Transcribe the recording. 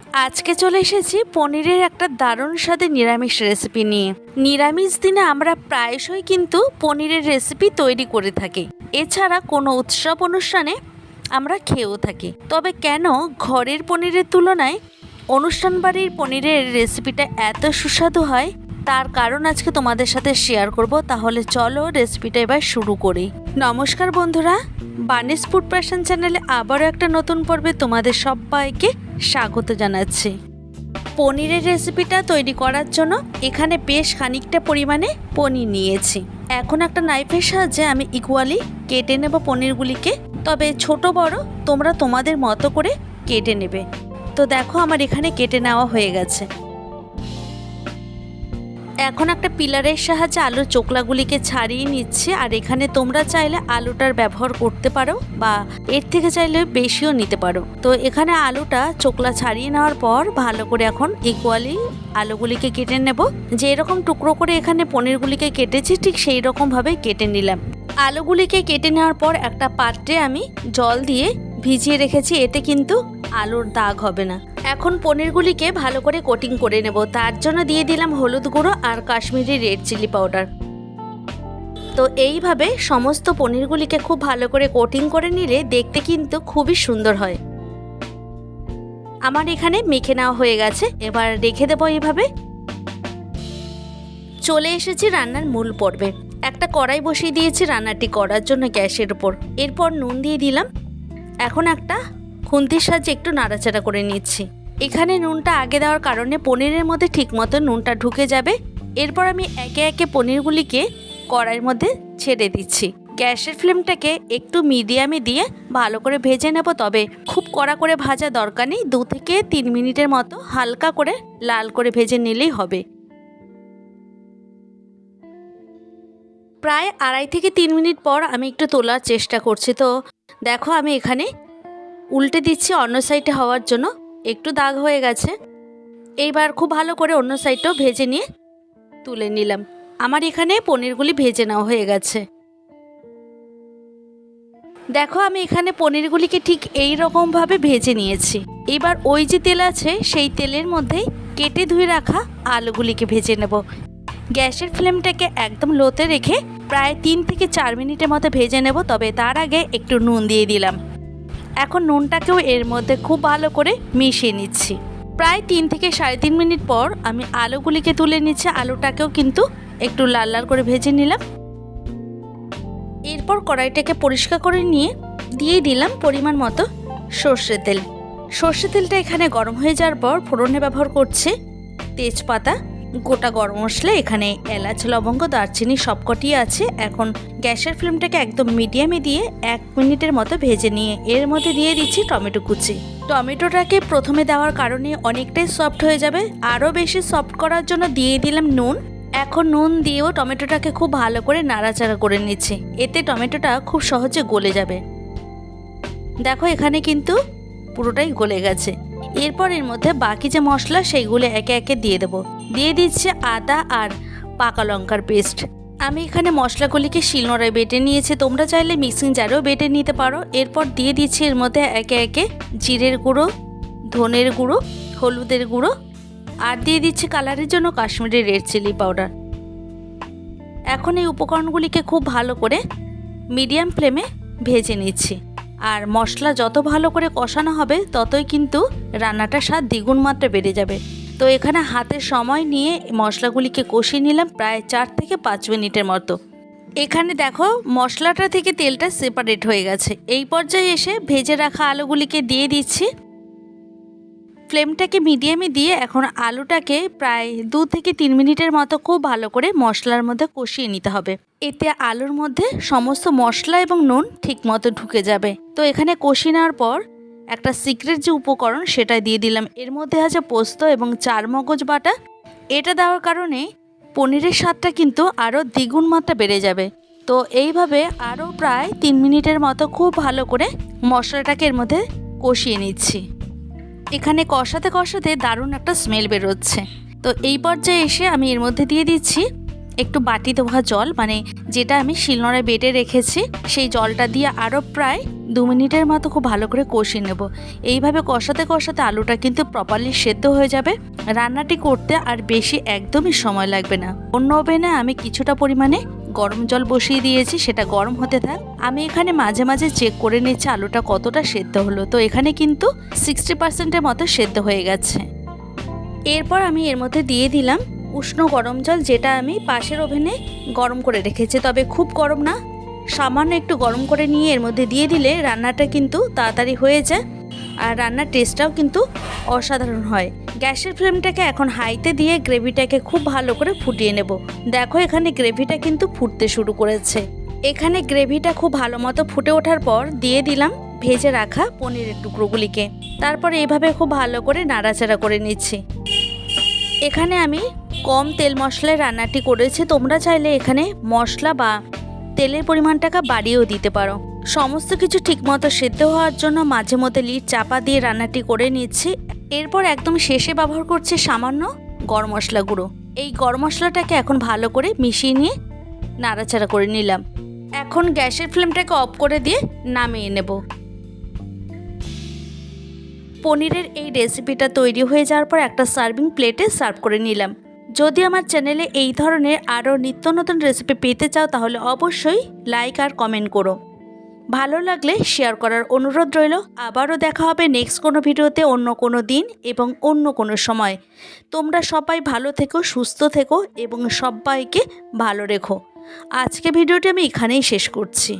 আজকে চলে এসেছি পনিরের একটা দারুণ স্বাদে নিরামিষ রেসিপি নিয়ে। নিরামিষ দিনে আমরা প্রায়শই কিন্তু পনিরের রেসিপি তৈরি করে থাকি। এছাড়া কোনো উৎসব অনুষ্ঠানে আমরা খেয়েও থাকি। তবে কেন ঘরের পনিরের তুলনায় অনুষ্ঠান বাড়ির পনিরের রেসিপিটা এত সুস্বাদু হয়, তার কারণ আজকে তোমাদের সাথে শেয়ার করব। তাহলে চলো রেসিপিটা এবার শুরু করি। নমস্কার বন্ধুরা বানিস ফুড প্যাশন চ্যানেলে আবারও একটা নতুন পর্বে তোমাদের সবাইকে স্বাগত জানাচ্ছি। পনিরের রেসিপিটা তৈরি করার জন্য এখানে বেশ খানিকটা পরিমাণে পনির নিয়েছি। এখন একটা নাইফের সাহায্যে আমি ইকুয়ালি কেটে নেব পনিরগুলিকে। তবে ছোট বড় তোমরা তোমাদের মতো করে কেটে নেবে। তো দেখো আমার এখানে কেটে নেওয়া হয়ে গেছে। এখন একটা পিলারের সাহায্যে আলুর চোকলাগুলিকে ছাড়িয়ে নিচ্ছে, আর এখানে তোমরা চাইলে আলুটার ব্যবহার করতে পারো বা এর থেকে চাইলে বেশিও নিতে পারো। তো এখানে আলুটা চোকলা ছাড়িয়ে নেওয়ার পর ভালো করে এখন ইকুয়ালি আলুগুলিকে কেটে নেব। যে এরকম টুকরো করে এখানে পনিরগুলিকে কেটেছি, ঠিক সেই রকমভাবে কেটে নিলাম। আলুগুলিকে কেটে নেওয়ার পর একটা পাত্রে আমি জল দিয়ে ভিজিয়ে রেখেছি, এতে কিন্তু আলুর দাগ হবে না। এখন পনিরগুলিকে ভালো করে কোটিং করে নেব। তার জন্য দিয়ে দিলাম হলুদ গুঁড়ো আর কাশ্মীরি রেড চিলি পাউডার তো এইভাবে সমস্ত পনিরগুলিকে খুব ভালো করে কোটিং করে নিলে দেখতে কিন্তু খুবই সুন্দর হয়। আমার এখানে মেখে নেওয়া হয়ে গেছে, এবার রেখে দেবো এইভাবে। চলে এসেছি রান্নার মূল পর্বে। একটা কড়াই বসিয়ে দিয়েছি রান্নাটি করার জন্য গ্যাসের উপর। এরপর নুন দিয়ে দিলাম। এখন একটা খুন্তির সাহায্যে একটু নাড়াচাড়া করে নিচ্ছি। এখানে নুনটা আগে দেওয়ার কারণে পনিরের মধ্যে ঠিকমতো নুনটা ঢুকে যাবে। এরপর আমি একে একে পনিরগুলিকে কড়াইয়ের মধ্যে ছেড়ে দিচ্ছি। গ্যাসের ফ্লেমটাকে একটু মিডিয়ামে দিয়ে ভালো করে ভেজে নেব, তবে খুব কড়া করে ভাজা দরকার নেই। দু থেকে তিন মিনিটের মতো হালকা করে লাল করে ভেজে নিলেই হবে। প্রায় আড়াই থেকে তিন মিনিট পর আমি একটু তোলার চেষ্টা করছি। তো দেখো আমি এখানে উল্টে দিচ্ছি অন্য সাইডে হওয়ার জন্য। একটু দাগ হয়ে গেছে। এইবার খুব ভালো করে অন্য সাইডটাও ভেজে নিয়ে তুলে নিলাম। আমার এখানে পনিরগুলি ভেজে নেওয়া হয়ে গেছে। দেখো, আমি এখানে পনিরগুলিকে ঠিক এই রকমভাবে ভেজে নিয়েছি। এবার ওই যে তেল আছে, সেই তেলের মধ্যেই কেটে ধুয়ে রাখা আলুগুলিকে ভেজে নেব। গ্যাসের ফ্লেমটাকে একদম লোতে রেখে প্রায় তিন থেকে চার মিনিটের মতো ভেজে নেব, তবে তার আগে একটু নুন দিয়ে দিলাম। এখন নুনটাকেও এর মধ্যে খুব ভালো করে মিশিয়ে নিচ্ছি। প্রায় তিন থেকে সাড়ে তিন মিনিট পর আমি আলুগুলিকে তুলে নিচ্ছি। আলুটাকেও কিন্তু একটু লাল লাল করে ভেজে নিলাম। এরপর কড়াইটাকে পরিষ্কার করে নিয়ে দিয়ে দিলাম পরিমাণ মতো সর্ষে তেল। সর্ষে তেলটা এখানে গরম হয়ে যাওয়ার পর ফোড়নে ব্যবহার করছে তেজপাতা গোটা গরম মশলা, এখানে এলাচ, লবঙ্গ, দারচিনি সবকটি আছে। এখন গ্যাসের ফ্লেমটাকে একদম মিডিয়ামে দিয়ে এক মিনিটের মতো ভেজে নিয়ে এর মধ্যে দিয়ে দিচ্ছি টমেটো কুচি। টমেটোটাকে প্রথমে দেওয়ার কারণে অনেকটাই সফট হয়ে যাবে। আরও বেশি সফট করার জন্য দিয়ে দিলাম নুন। এখন নুন দিয়েও টমেটোটাকে খুব ভালো করে নাড়াচাড়া করে নিচ্ছি। এতে টমেটোটা খুব সহজে গলে যাবে। দেখো, এখানে কিন্তু পুরোটাই গলে গেছে। এরপর এর মধ্যে বাকি যে মশলা, সেইগুলো একে একে দিয়ে দেবো। দিয়ে দিচ্ছে আদা আর পাকা লঙ্কার পেস্ট। আমি এখানে মশলাগুলিকে শিলনোড়ায় বেটে নিয়েছি। তোমরা চাইলে মিক্সিং জারেও বেটে নিতে পারো। এরপর দিয়ে দিচ্ছি এর মধ্যে একে একে জিরের গুঁড়ো, ধনের গুঁড়ো, হলুদের গুঁড়ো আর দিয়ে দিচ্ছি কালারের জন্য কাশ্মীরি রেড চিলি পাউডার। এখন এই উপকরণগুলিকে খুব ভালো করে মিডিয়াম ফ্লেমে ভেজে নিচ্ছি। আর মশলা যত ভালো করে কষানো হবে, ততই কিন্তু রান্নাটা স্বাদ দ্বিগুণ মাত্রা বেড়ে যাবে। তো এখানে হাতে সময় নিয়ে মশলাগুলিকে কষিয়ে নিলাম প্রায় চার থেকে পাঁচ মিনিটের মতো। এখানে দেখো, মশলাটা থেকে তেলটা সেপারেট হয়ে গেছে। এই পর্যায়ে এসে ভেজে রাখা আলুগুলিকে দিয়ে দিচ্ছি। ফ্লেমটাকে মিডিয়ামে দিয়ে এখন আলুটাকে প্রায় দু থেকে তিন মিনিটের মতো খুব ভালো করে মশলার মধ্যে কষিয়ে নিতে হবে। এতে আলুর মধ্যে সমস্ত মশলা এবং নুন ঠিক মতো ঢুকে যাবে। তো এখানে কষিয়ে নেওয়ার পর একটা সিক্রেট যে উপকরণ সেটা দিয়ে দিলাম। এর মধ্যে আছে পোস্ত এবং চার মগজ বাটা। এটা দেওয়ার কারণে পনিরের স্বাদটা কিন্তু আরও দ্বিগুণ মাত্রা বেড়ে যাবে। তো এইভাবে আরও প্রায় তিন মিনিটের মতো খুব ভালো করে মশলাটাকে এর মধ্যে কষিয়ে নিচ্ছি। এখানে কষাতে কষাতে দারুণ একটা স্মেল বেরোচ্ছে। তো এই পর্যায়ে এসে আমি এর মধ্যে দিয়ে দিচ্ছি একটু বাটি ধোয়া জল মানে যেটা আমি শিলনোড়ায় বেটে রেখেছি, সেই জলটা দিয়ে আরও প্রায় দু মিনিটের মতো খুব ভালো করে কষিয়ে নেব। এইভাবে কষাতে কষাতে আলুটা কিন্তু প্রপারলি সেদ্ধ হয়ে যাবে। রান্নাটি করতে আর বেশি একদমই সময় লাগবে না। অন্য ওভেনে আমি কিছুটা পরিমাণে গরম জল বসিয়ে দিয়েছি, সেটা গরম হতে থাক। আমি এখানে মাঝে মাঝে চেক করে নিচ্ছি আলুটা কতটা সেদ্ধ হলো। তো এখানে কিন্তু সিক্সটি পার্সেন্টের মতো সেদ্ধ হয়ে গেছে। এরপর আমি এর মধ্যে দিয়ে দিলাম উষ্ণ গরম জল, যেটা আমি পাশের ওভেনে গরম করে রেখেছি। তবে খুব গরম না, সামান্য একটু গরম করে নিয়ে এর মধ্যে দিয়ে দিলে রান্নাটা কিন্তু তাড়াতাড়ি হয়ে যায়। আর রান্নার টেস্টটাও কিন্তু অসাধারণ হয়। গ্যাসের ফ্লেমটাকে এখন হাইতে দিয়ে গ্রেভিটাকে খুব ভালো করে ফুটিয়ে নেব। দেখো এখানে গ্রেভিটা কিন্তু ফুটতে শুরু করেছে। এখানে গ্রেভিটা খুব ভালো মতো ফুটে ওঠার পর দিয়ে দিলাম ভেজে রাখা পনিরের টুকরোগুলিকে। তারপর এইভাবে খুব ভালো করে নাড়াচাড়া করে নিচ্ছি। এখানে আমি কম তেল মশলায় রান্নাটি করেছি। তোমরা চাইলে এখানে মশলা বা তেলের পরিমাণটাকে বাড়িয়েও দিতে পারো। সমস্ত কিছু ঠিকমতো সেদ্ধ হওয়ার জন্য মাঝে মধ্যে লিড চাপা দিয়ে রান্নাটি করে নিচ্ছি। এরপর একদম শেষে ব্যবহার করছি সামান্য গরম মশলা গুঁড়ো। এই গরম মশলাটাকে এখন ভালো করে মিশিয়ে নিয়ে নাড়াচাড়া করে নিলাম। এখন গ্যাসের ফ্লেমটাকে অফ করে দিয়ে নামিয়ে নেব। পনিরের এই রেসিপিটা তৈরি হয়ে যাওয়ার পর একটা সার্ভিং প্লেটে সার্ভ করে নিলাম। যদি আমার চ্যানেলে এই ধরনের আরও নিত্য নতুন রেসিপি পেতে চাও তাহলে অবশ্যই লাইক আর কমেন্ট করো। ভালো লাগলে শেয়ার করার অনুরোধ রইল। আবারও দেখা হবে নেক্সট কোনো ভিডিওতে অন্য কোনো দিন এবং অন্য কোনো সময়। তোমরা সবাই ভালো থেকো, সুস্থ থেকো এবং সবাইকে ভালো রেখো। আজকে ভিডিওটি আমি এখানেই শেষ করছি।